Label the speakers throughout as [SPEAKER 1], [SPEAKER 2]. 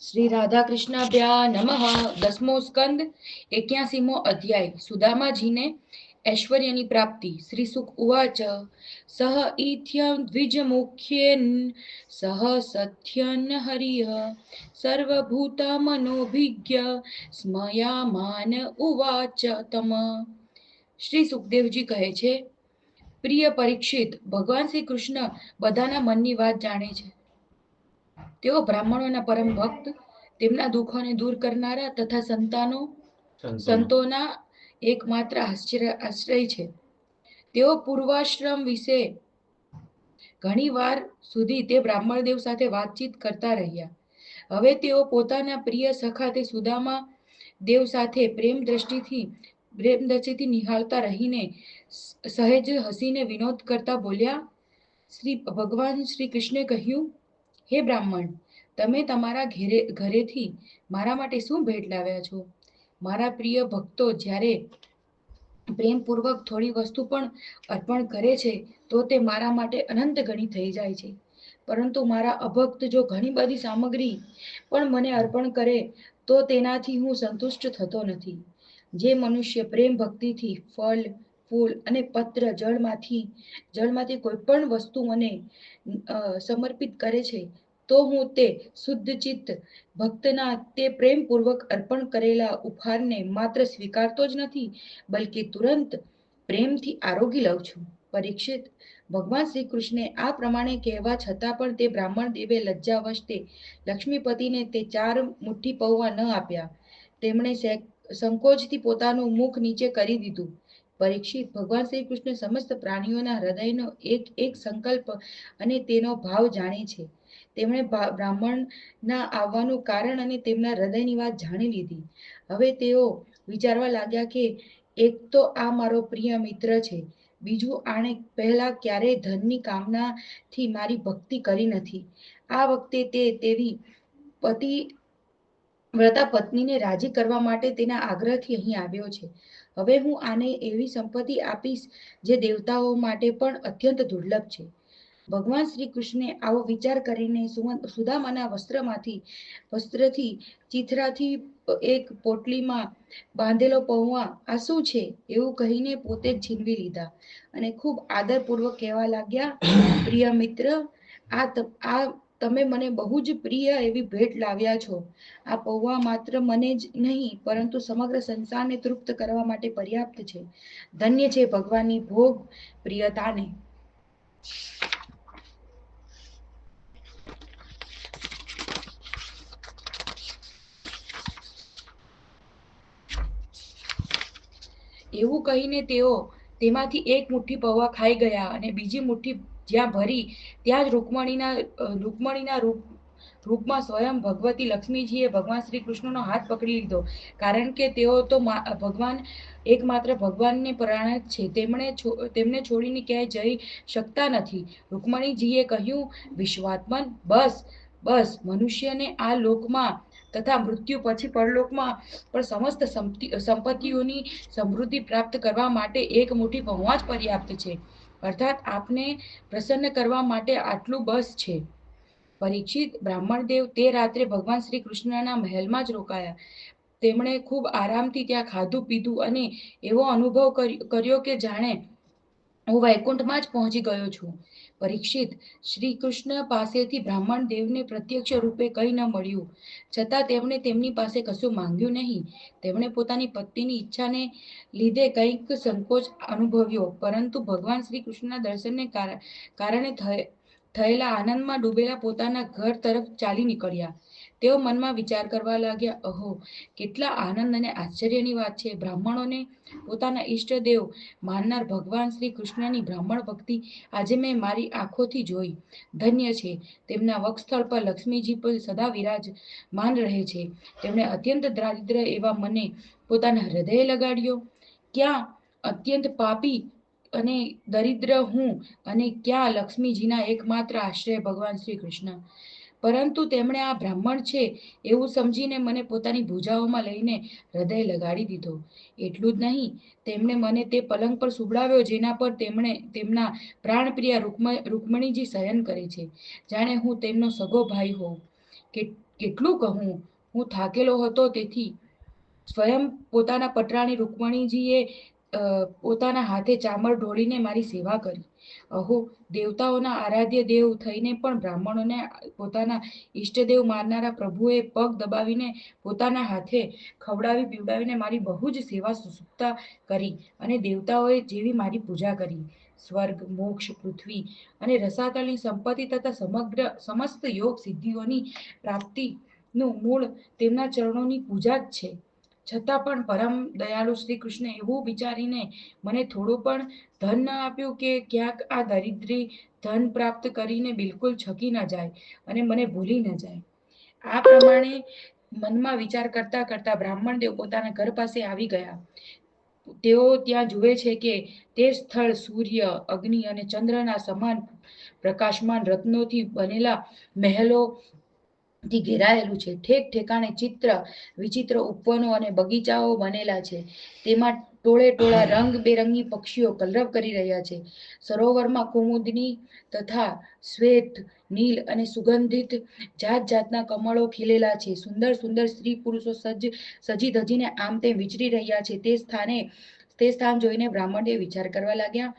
[SPEAKER 1] શ્રી રાધા રાધાકૃષ્ણાભ્યા નમઃ. દસમો સ્કંદ, એક્યાસીમો અધ્યાય. સુદામાજીને ઐશ્વર્યની પ્રાપ્તિ. શ્રી સુખ ઉવાચ, સહ ઇથ્યમ દ્વિજમુખ્યેન, સહ સથ્યન હરિહ સર્વભૂત મનોભિજ્ઞ સ્મયામાન ઉવાચ તમ. શ્રી સુખદેવજી કહે છે, પ્રિય પરીક્ષિત, ભગવાન શ્રી કૃષ્ણ બધાના મનની વાત જાણે છે. તેઓ બ્રાહ્મણોના પરમ ભક્ત તેમના દુઃખોને દૂર કરનારા તથા સંતાનો સંતોના. એકમાત્ર આશ્રય છે. તેઓ પૂર્વાશ્રમ વિશે ઘણી વાર સુધી તે બ્રાહ્મણદેવ સાથે વાતચીત કરતા રહ્યા. હવે તેઓ પોતાના પ્રિય સખા તે સુદામા દેવ સાથે પ્રેમ દ્રષ્ટિથી પ્રેમ દ્રષ્ટિથી નિહાળતા રહીને સહેજ હસીને વિનોદ કરતા બોલ્યા શ્રી ભગવાન શ્રી કૃષ્ણે કહ્યું હે બ્રાહ્મણ, તમે તમારા ઘેરે, ઘરેથી મારા માટે શું ભેટ લાવ્યા છો? મારા પ્રિય ભક્તો, જ્યારે પ્રેમપૂર્વક થોડી વસ્તુ પણ અર્પણ કરે છે, તો તે મારા માટે અનંત ગણી થઈ જાય છે. પરંતુ મારા અભક્ત જો ઘણી બધી સામગ્રી પણ મને અર્પણ કરે, તો તેનાથી હું સંતુષ્ટ થતો નથી. જે મનુષ્ય પ્રેમ ભક્તિથી ફળ ફૂલ અને પત્ર જળમાંથી જળમાંથી કોઈ પણ વસ્તુ મને સમર્પિત કરે છે, તો હું તે શુદ્ધ ચિત્ત ભક્તના તે પ્રેમપૂર્વક અર્પણ કરેલા ઉપહારને માત્ર સ્વીકારતો જ નથી, બલકે તુરંત પ્રેમથી આરોગી લઉં છું. પરીક્ષિત, ભગવાન શ્રી કૃષ્ણે આ પ્રમાણે કહેવા છતાં પણ તે બ્રાહ્મણ દેવે લજ્જાવશ તે લક્ષ્મીપતિને તે ચાર મુઠ્ઠી પૌવા ન આપ્યા. તેમણે સંકોચથી પોતાનું મુખ નીચે કરી દીધું. પરીક્ષિત ભગવાન શ્રી કૃષ્ણ સમસ્ત પ્રાણીઓના હૃદયનો એક એક સંકલ્પ અને તેનો ભાવ જાણે છે. તેમણે બ્રાહ્મણના આવવાનું કારણ અને તેમના હૃદયની વાત જાણી લીધી. હવે તેઓ વિચારવા લાગ્યા કે એક તો આ મારો પ્રિય મિત્ર છે. બીજું, આણે પહેલા ક્યારેય ધનની કામનાથી મારી ભક્તિ કરી નથી. આ વખતે તે તેવી પતિ, વ્રતા પત્નીને રાજી કરવા માટે તેના આગ્રહથી અહીં આવ્યો છે. હવે હું આને એવી સંપત્તિ આપીશ જે દેવતાઓ માટે પણ અત્યંત દુર્લભ છે. ભગવાન શ્રી કૃષ્ણે આવો વિચાર કરીને સુદામાના વસ્ત્રમાંથી, વસ્ત્રથી, ચિથરાથી એક પોટલીમાં બાંધેલો પૌવા આ શું છે? એવું કહીને પોતે જ છીનવી લીધા અને ખૂબ આદરપૂર્વક કહેવા લાગ્યા, પ્રિય મિત્ર, આ આ તમે મને બહુ જ પ્રિય એવી ભેટ લાવ્યા છો. આ પૌવા માત્ર મને જ નહીં, પરંતુ સમગ્ર સંસારને તૃપ્ત કરવા માટે પર્યાપ્ત છે. ધન્ય છે ભગવાનની ભોગ પ્રિયતાને. એવું કહીને તેઓ તેમાંથી એક મુઠ્ઠી પૌવા ખાઈ ગયા અને બીજી મુઠ્ઠી જ્યાં ભરી ત્યાં જ રૂકમણીના રૂકમણીના રૂપ, રૂપમાં સ્વયં ભગવતી લક્ષ્મીજીએ ભગવાન શ્રી કૃષ્ણનો હાથ પકડી લીધો. કારણ કે તેઓ તો ભગવાન, એકમાત્ર ભગવાનને પ્રાણ છે. તેમણે તેમને છોડીને ક્યાંય જઈ શકતા નથી. રૂકમણીજીએ કહ્યું, વિશ્વાત્મન, બસ બસ, મનુષ્યને આ લોકમાં તથા મૃત્યુ પછી પરલોકમાં પણ સમસ્ત સંપત્તિઓની સમૃદ્ધિ પ્રાપ્ત કરવા માટે એક મુઠ્ઠી પહોંચ પર્યાપ્ત છે. અર્થાત આપને પ્રસન્ન કરવા માટે આટલું બસ છે. પરીક્ષિત બ્રાહ્મણદેવ તે રાત્રે ભગવાન શ્રી કૃષ્ણના મહેલમાં જ રોકાયા. તેમણે ખૂબ આરામથી ત્યાં ખાધું પીધું અને એવો અનુભવ કર્યો કે જાણે હું વૈકુંઠમાં જ પહોંચી ગયો છું. પરીક્ષિત શ્રી કૃષ્ણ પાસેથી બ્રાહ્મણ દેવને પ્રત્યક્ષ રૂપે કંઈ ન મળ્યું. છતાં તેમણે તેમની પાસે કશું માંગ્યું નહીં. તેમણે પોતાની પત્નીની ઈચ્છાને લીધે કંઈક સંકોચ અનુભવ્યો. પરંતુ ભગવાન શ્રી કૃષ્ણના દર્શનને કારણે થયેલા આનંદમાં ડૂબેલા પોતાના ઘર તરફ ચાલી નીકળ્યા. તેઓ મનમાં વિચાર કરવા લાગ્યા અહો કેટલા આનંદ અને આશ્ચર્યની વાત છે. બ્રાહ્મણોને પોતાના ઈષ્ટદેવ માનનાર ભગવાન શ્રી કૃષ્ણની બ્રાહ્મણ ભક્તિ આજે મેં મારી આંખોથી જોઈ. ધન્ય છે. તેમના વક્ષસ્થળ પર લક્ષ્મીજી પર સદા વિરાજમાન રહે છે. તેમણે અત્યંત દારિદ્ર એવા મને પોતાના હૃદય લગાડ્યો. ક્યાં અત્યંત પાપી અને દરિદ્ર હું અને ક્યાં લક્ષ્મીજીના એકમાત્ર આશ્રય ભગવાન શ્રી કૃષ્ણ? પરંતુ તેમણે આ બ્રાહ્મણ છે એવું સમજીને મને પોતાની ભૂજાઓમાં લઈને હૃદય લગાડી દીધો. એટલું જ નહીં, તેમણે મને તે પલંગ પર સુવડાવ્યો જેના પર તેમણે તેમના પ્રાણપ્રિય રૂકમણીજી શયન કરે છે. જાણે હું તેમનો સગો ભાઈ હોઉં. કેટલું કહું? હું થાકેલો હતો તેથી સ્વયં પોતાના પટરાણી રૂકમણીજીએ પોતાના હાથે ચામર ઢોળીને મારી સેવા કરી. અહો, દેવતાઓના આરાધ્ય દેવ થઈને પણ બ્રાહ્મણોને પોતાના ઈષ્ટદેવ માનનારા પ્રભુએ પગ દબાવીને પોતાના હાથે ખવડાવી પીવડાવીને મારી બહુ જ સેવા સુસુકતા કરી અને દેવતાઓએ જેવી મારી પૂજા કરી. સ્વર્ગ, મોક્ષ, પૃથ્વી અને રસાતળની સંપત્તિ તથા સમગ્ર, સમસ્ત યોગ સિદ્ધિઓની પ્રાપ્તિનું મૂળ તેમના ચરણોની પૂજા જ છે. છતાં પણ પરમ દયાળુ શ્રી કૃષ્ણ એવું વિચારીને મને થોડું પણ ધન ન આપ્યું કે ક્યાંક આ દરિદ્રી ધન પ્રાપ્ત કરીને બિલકુલ છકી ન જાય અને મને ભૂલી ન જાય. આ પ્રમાણે મનમાં વિચાર કરતા કરતા બ્રાહ્મણ દેવ પોતાના ઘર પાસે આવી ગયા. તેઓ ત્યાં જુએ છે કે તે સ્થળ સૂર્ય, અગ્નિ અને ચંદ્રના સમાન પ્રકાશમાન રત્નોથી બનેલા મહેલો થી ઘેરાયેલું છે. ઠેક ઠેકાણે ચિત્ર, વિચિત્ર ઉપવનો અને બગીચાઓ બનેલા છે. તેમાં ટોળે ટોળા રંગબેરંગી પક્ષીઓ કલરવ કરી રહ્યા છે. સરોવરમાં કુમુદની તથા શ્વેત, નીલ અને સુગંધિત જાત જાતના કમળો ખીલેલા છે. સુંદર સુંદર સ્ત્રી પુરુષો સજ્જ, સજી ધજીને આમ તેમ વિચરી રહ્યા છે. તે સ્થાને, તે સ્થાન જોઈને બ્રાહ્મણે વિચાર કરવા લાગ્યા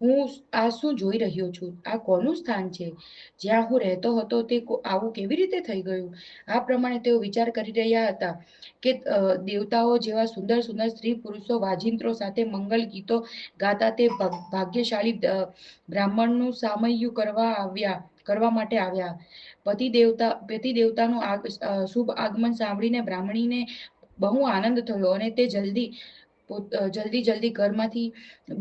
[SPEAKER 1] હું આ શું જોઈ રહ્યો છું? આ કોનું સ્થાન છે? જ્યાં હું રહેતો હતો તે આવું કેવી રીતે થઈ ગયું? આ પ્રમાણે તેઓ વિચાર કરી રહ્યા હતા કે દેવતાઓ જેવા સુંદર સુંદર સ્ત્રી પુરુષો વાજિંત્રો સાથે મંગલ ગીતો ગાતા તે ભાગ્યશાળી બ્રાહ્મણનું સામયુ કરવા આવ્યા, કરવા માટે આવ્યા. પતિ દેવતા, પતિ દેવતાનું શુભ આગમન સાંભળીને બ્રાહ્મણીને બહુ આનંદ થયો અને તે જલ્દી જલ્દી જલ્દી ઘરમાંથી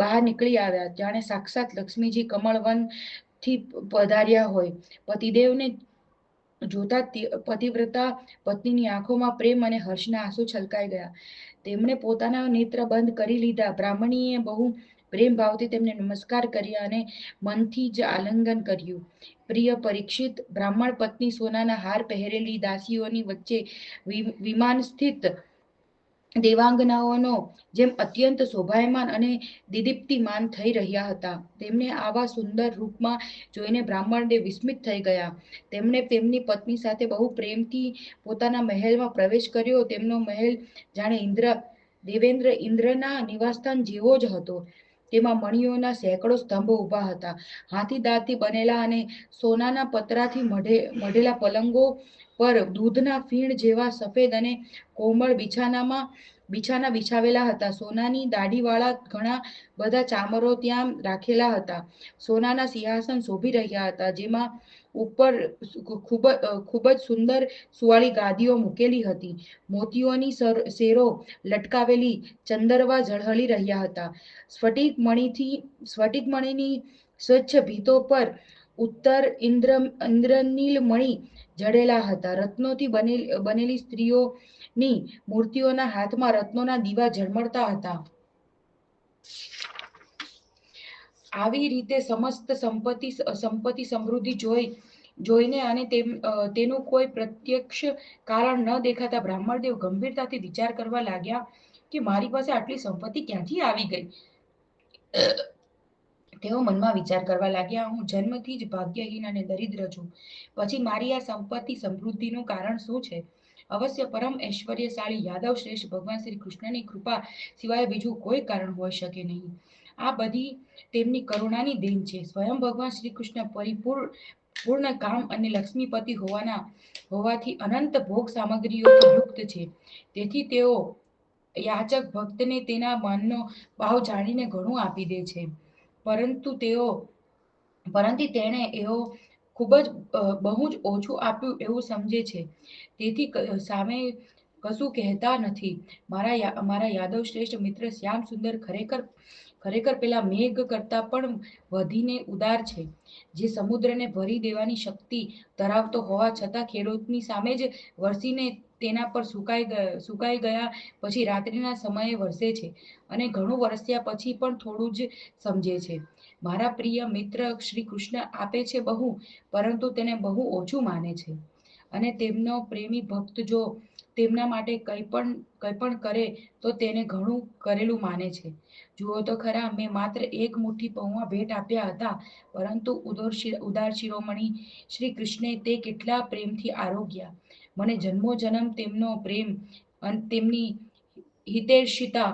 [SPEAKER 1] બહાર નીકળી આવ્યા. જાણે સાક્ષાત લક્ષ્મીજી કમળવનથી પધાર્યા હોય. પતિદેવને જોતા પતિવ્રતા પત્નીની આંખોમાં પ્રેમ અને હર્ષના આંસુ છલકાઈ ગયા. તેમણે પોતાના નેત્ર બંધ કરી લીધા. બ્રાહ્મણીએ બહુ પ્રેમ ભાવથી તેમને નમસ્કાર કર્યા અને મનથી જ આલિંગન કર્યું. પ્રિય પરીક્ષિત બ્રાહ્મણ પત્ની સોનાના હાર પહેરેલી દાસીઓની વચ્ચે વિમાન સ્થિત દેવાંગનાઓનો, જેમ અત્યંત શોભાયમાન અને દિદીપ્તિમાન થઈ રહ્યા હતા, તેમને આવા સુંદર રૂપમાં જોઈને બ્રાહ્મણદેવ વિસ્મિત થઈ ગયા. તેમણે તેમની પત્ની સાથે બહુ પ્રેમથી પોતાના મહેલમાં પ્રવેશ કર્યો. તેમનો મહેલ જાણે ઇન્દ્ર, દેવેન્દ્ર ઇન્દ્રના નિવાસસ્થાન જેવો જ હતો. તેમાં મણીઓના સેંકડો સ્તંભો ઊભા હતા. હાથી દાંતથી બનેલા અને સોનાના પતરાથી મઢે, મઢેલા પલંગો પર દૂધના ફીણ જેવા સફેદ અને કોમળ બિછાનામાં બિછાના બિછાવેલા હતા. સોનાની દાઢીવાળા ઘણા બધા ચામરો ત્યાં રાખેલા હતા. સોનાના સિંહાસન શોભી રહ્યા હતા, જેમાં ઉપર ખૂબ ખૂબ જ સુંદર સુવાળી ગાદીઓ મૂકેલી હતી. મોતીઓની શેરો લટકાવેલી ચંદરવા ઝળહળી રહ્યા હતા. સ્ફટિક મણીથી, સ્ફટિક મણીની સ્વચ્છ ભીતો પર ઉત્તર ઇન્દ્ર, ઇન્દ્રનીલ મણી જડેલા હતા. રત્નોથી બનેલી બનેલી સ્ત્રીઓની મૂર્તિઓના હાથમાં રત્નોના દીવા ઝળમળતા હતા. આવી રીતે સમસ્ત સંપત્તિ સંપત્તિ સમૃદ્ધિ જોઈ, જોઈને અને તેનું કોઈ પ્રત્યક્ષ કારણ ન દેખાતા બ્રાહ્મણદેવ ગંભીરતાથી વિચાર કરવા લાગ્યા કે મારી પાસે આટલી સંપત્તિ ક્યાંથી આવી ગઈ? તેઓ મનમાં વિચાર કરવા લાગ્યા, હું જન્મથી જ ભાગ્યહીન અને દરિદ્ર છું. પછી મારી આ સંપત્તિ સમૃદ્ધિનું કારણ શું છે? અવશ્ય પરમ ઐશ્વર્યશાળી યાદવ શ્રેષ્ઠ ભગવાન શ્રી કૃષ્ણની કૃપા સિવાય બીજું કોઈ કારણ હોઈ શકે નહીં. આ બધી તેમની કરુણાની દેન છે. સ્વયં ભગવાન શ્રી કૃષ્ણ પરિપૂર્ણ, પૂર્ણ કામ અને લક્ષ્મીપતિ હોવાના, હોવાથી અનંત ભોગ સામગ્રીઓથી યુક્ત છે. તેથી તેઓ યાચક ભક્તને તેના મનનો ભાવ જાણીને ઘણું આપી દે છે. પરંતુ તેઓ, પરંતુ તેણે એવો ખૂબ જ બહુ જ ઓછું આપ્યું એવું સમજે છે. તેથી સામે કશું કહેતા નથી. મારા મારા યાદવ શ્રેષ્ઠ મિત્ર શ્યામ સુંદર ખરેખર ખરેખર પેલા મેઘ કરતા પણ વધીને ઉદાર છે. જે સમુદ્રને ભરી દેવાની શક્તિ ધરાવતો હોવા છતાં ખેડૂતની સામે જ વરસીને તેના પર સુકાઈ સુકાઈ ગયા પછી રાત્રિના સમયે વરસે છે અને ઘણું વરસ્યા પછી પણ થોડું જ સમજે છે. મારા પ્રિય મિત્ર શ્રી કૃષ્ણ આપે છે બહુ, પરંતુ તેને બહુ ઓછું માને છે. અને તેમનો પ્રેમી ભક્ત જો તેમના માટે કંઈ પણ કંઈ પણ કરે, તો તેને ઘણું કરેલું માને છે. જુઓ તો ખરા, મેં માત્ર એક મુઠ્ઠી પૌવા ભેટ આપ્યા હતા, પરંતુ ઉદોર શિરોમણી શ્રી કૃષ્ણે તે કેટલા પ્રેમથી આરોગ્યા. મને જન્મો જન્મ તેમનો પ્રેમ, અને, તેમની હિતૈષિતા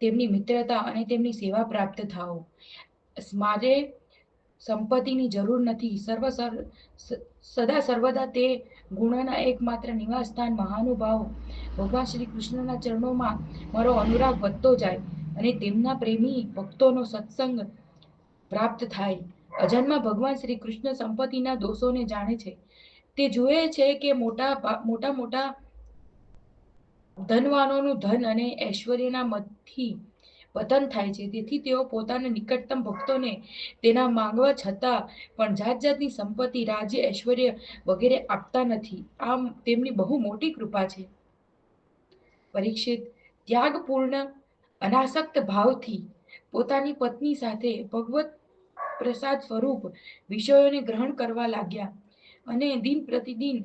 [SPEAKER 1] તેમની મિત્રતા અને તેમની સેવા પ્રાપ્ત થાઓ. મારે સંપત્તિની જરૂર નથી. સર્વ સર- સદા સર્વદા તે ગુણોના એકમાત્ર નિવાસસ્થાન મહાનુભાવ. ભગવાન શ્રી કૃષ્ણના ચરણોમાં મારો અનુરાગ વધતો જાય અને તેમના પ્રેમી ભક્તોનો સત્સંગ પ્રાપ્ત થાય. અજન્મા ભગવાન શ્રી કૃષ્ણ સંપત્તિના દોષોને જાણે છે. તે જુએ છે કે મોટા મોટા મોટા ધનવાનોનું ધન અને ઐશ્વર્યના મદથી પતન થાય છે. તેથી તેઓ પોતાના નિકટતમ ભક્તોને તેના માંગવા છતાં પણ જાત જાતની સંપત્તિ, રાજ્ય, ઐશ્વર્ય વગેરે આપતા નથી. આમ તેમની બહુ મોટી કૃપા છે. પરીક્ષિત ત્યાગપૂર્ણ, અનાસક્ત ભાવથી પોતાની પત્ની સાથે ભગવત પ્રસાદ સ્વરૂપ વિષયોને ગ્રહણ કરવા લાગ્યા અને દિન પ્રતિદિન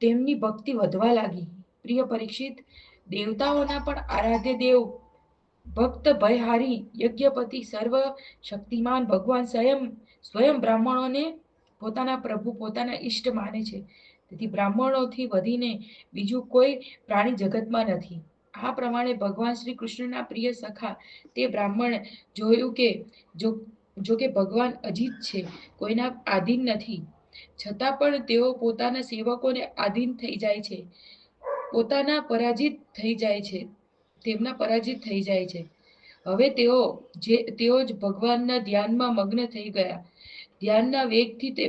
[SPEAKER 1] તેમની ભક્તિ વધવા લાગી. પ્રિય પરીક્ષિત, દેવતાઓના પણ આરાધ્ય દેવ ભક્ત ભયહારી યજ્ઞપતિ સર્વ શક્તિમાન ભગવાન સ્વયં સ્વયં બ્રાહ્મણોને પોતાના પ્રભુ, પોતાના ઈષ્ટ માને છે. તેથી બ્રાહ્મણોથી વધીને બીજું કોઈ પ્રાણી જગતમાં નથી. આ પ્રમાણે ભગવાન શ્રી કૃષ્ણના પ્રિય સખા તે બ્રાહ્મણ જોયું કે જો જો કે ભગવાન અજીત છે, કોઈના આધીન નથી. છતાં પણ તેઓ પોતાના સેવકોને આધીન થઈ જાય છે. પોતાના પરાજિત થઈ જાય છે. તેમના પરાજિત થઈ જાય છે. હવે તેઓ જે, તેઓ જ ભગવાનના ધ્યાનમાં મગ્ન થઈ ગયા. ધ્યાનના વેગથી તે,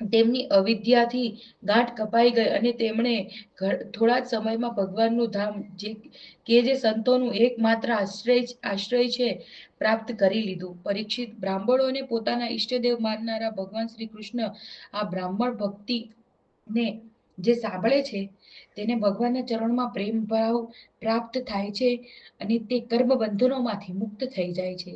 [SPEAKER 1] તેમની અવિદ્યાથી ગાંઠ કપાઈ ગઈ અને તેમણે થોડા જ સમયમાં ભગવાનનું ધામ, જે, કે જે સંતોનું એકમાત્ર આશ્રય આશ્રય છે, પ્રાપ્ત કરી લીધું. પરીક્ષિત બ્રાહ્મણોને પોતાના ઈષ્ટદેવ માનનારા ભગવાન શ્રી કૃષ્ણ આ બ્રાહ્મણ ભક્તિને જે સાંભળે છે તેને ભગવાનના ચરણમાં પ્રેમ ભાવ પ્રાપ્ત થાય છે અને તે કર્મ બંધનોમાંથી મુક્ત થઈ જાય છે.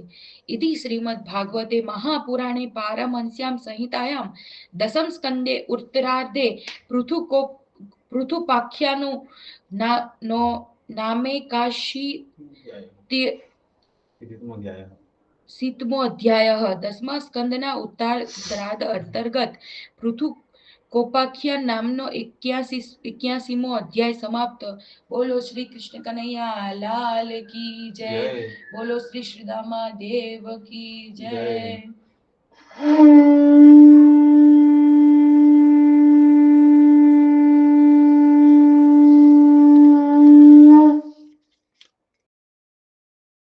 [SPEAKER 1] ઇતિ શ્રીમદ ભાગવતે મહાપુરાણે પારમહંસ્યામ સંહિતાયામ દસમ સ્કંદે ઉત્તરાર્ધે પૃથુકો પૃથુપાખ્યાનું ના નો નામે કાશી સીતમો અધ્યાય દસમા સ્કંદના ઉત્તાર ઉત્તરાર્ધ અંતર્ગત પૃથુ કોપાખ્યાન નામનો એક્યાસી એક્યાસીમો અધ્યાય સમાપ્ત બોલો શ્રી કૃષ્ણ કનૈયા લાલ કી જય બોલો શ્રી શ્રીદામા દેવ કી જય
[SPEAKER 2] જય.